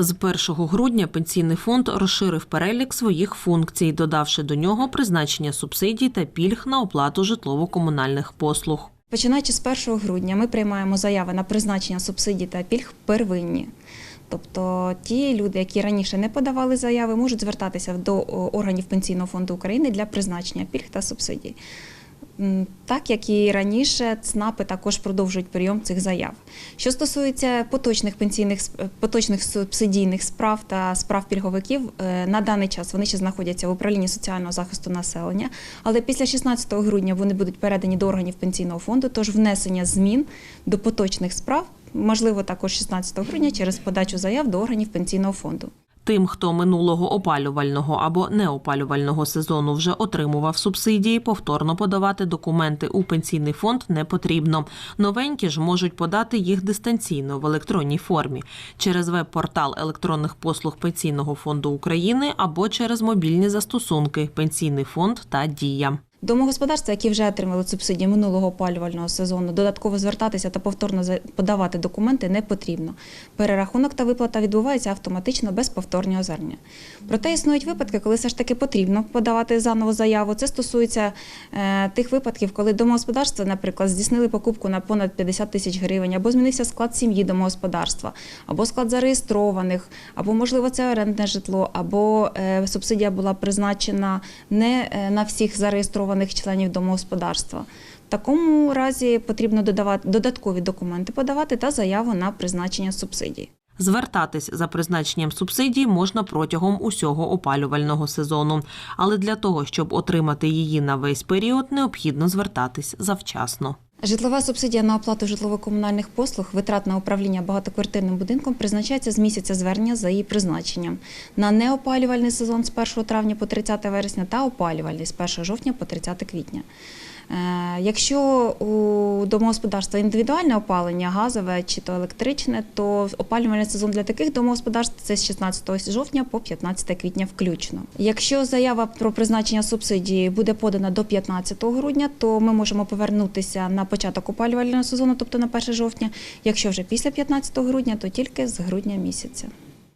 З 1 грудня пенсійний фонд розширив перелік своїх функцій, додавши до нього призначення субсидій та пільг на оплату житлово-комунальних послуг. Починаючи з 1 грудня, ми приймаємо заяви на призначення субсидій та пільг первинні. Тобто ті люди, які раніше не подавали заяви, можуть звертатися до органів Пенсійного фонду України для призначення пільг та субсидій. Так як і раніше, ЦНАПи також продовжують прийом цих заяв. Що стосується поточних пенсійних поточних субсидійних справ та справ пільговиків, е, на даний час вони ще знаходяться в управлінні соціального захисту населення, але після 16 грудня вони будуть передані до органів пенсійного фонду. Тож внесення змін до поточних справ можливо також 16 грудня через подачу заяв до органів пенсійного фонду. Тим, хто минулого опалювального або неопалювального сезону вже отримував субсидії, повторно подавати документи у пенсійний фонд не потрібно. Новенькі ж можуть подати їх дистанційно в електронній формі через веб-портал електронних послуг Пенсійного фонду України або через мобільні застосунки Пенсійний фонд та Дія. Домогосподарства, які вже отримали субсидії минулого опалювального сезону, додатково звертатися та повторно подавати документи не потрібно. Перерахунок та виплата відбувається автоматично без повторного звернення. Проте існують випадки, коли все ж таки потрібно подавати заново заяву. Це стосується е, тих випадків, коли домогосподарства, наприклад, здійснили покупку на понад 50 тисяч гривень, або змінився склад сім'ї домогосподарства, або склад зареєстрованих, або можливо це орендне житло, або е, субсидія була призначена не е, на всіх зареєстрованих членів домогосподарства. В такому разі потрібно додавати додаткові документи подавати та заяву на призначення субсидій. Звертатись за призначенням субсидій можна протягом усього опалювального сезону, але для того, щоб отримати її на весь період, необхідно звертатись завчасно. Житлова субсидія на оплату житлово-комунальних послуг, витрат на управління багатоквартирним будинком призначається з місяця звернення за її призначенням на неопалювальний сезон з 1 травня по 30 вересня та опалювальний з 1 жовтня по 30 квітня. Е, Якщо у домогосподарства індивідуальне опалення, газове чи то електричне, то опалювальний сезон для таких домогосподарств це з 16 жовтня по 15 квітня включно. Якщо заява про призначення субсидії буде подана до 15 грудня, то ми можемо повернутися на початок опалювального сезону, тобто на 1 жовтня. Якщо вже після 15 грудня, то тільки з грудня місяця.